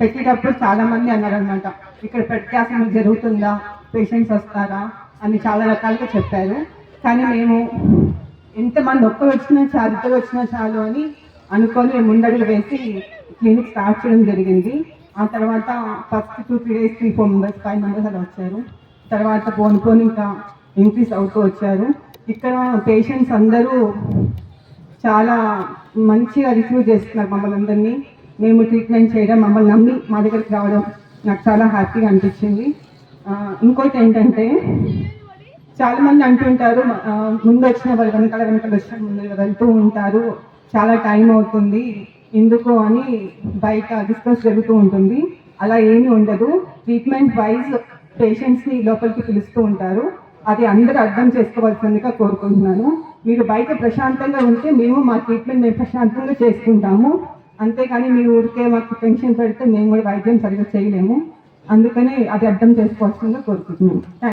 పెట్టేటప్పుడు చాలా మంది అన్నారు అనమాట ఇక్కడ ప్రత్యాసం జరుగుతుందా? పేషెంట్స్ వస్తారా? అని చాలా రకాలుగా చెప్పారు. కానీ మేము ఎంతమంది ఒక్కరు వచ్చినా చాలు ఇద్దరు వచ్చినా చాలు అని అనుకొని ముందడుగు వేసి క్లినిక్ స్టార్ట్ చేయడం జరిగింది. ఆ తర్వాత first two three days three four members five members అలా వచ్చారు. తర్వాత పోను పోను ఇంకా ఇంక్రీస్ అవుతూ వచ్చారు. ఇక్కడ పేషెంట్స్ అందరూ చాలా మంచిగా రిసీవ్ చేస్తున్నారు మమ్మల్ని అందరినీ. మేము ట్రీట్మెంట్ చేయడం మమ్మల్ని నమ్మి మా దగ్గరికి రావడం నాకు చాలా హ్యాపీగా అనిపించింది. ఇంకోటి ఏంటంటే చాలామంది అంటుంటారు ముందు వచ్చిన వాళ్ళు వెనకాల వెనకాల వచ్చిన ముందు వెళ్తూ ఉంటారు చాలా టైం అవుతుంది ఎందుకు అని బయట డిస్కస్ జరుగుతూ ఉంటుంది. అలా ఏమీ ఉండదు. ట్రీట్మెంట్ వైజ్ పేషెంట్స్ని లోపలికి పిలుస్తూ ఉంటారు. అది అందరూ అర్థం చేసుకోవాల్సిందిగా కోరుకుంటున్నాను. మీరు బయట ప్రశాంతంగా ఉంటే మేము మా ట్రీట్మెంట్ మేము ప్రశాంతంగా చేసుకుంటాము. అంతేకాని మీరు ఊరికే మాకు టెన్షన్ పెడితే మేము కూడా వైద్యం సరిగ్గా చేయలేము. అందుకని అది అర్థం చేసుకోవాల్సిందిగా కోరుకుంటున్నాము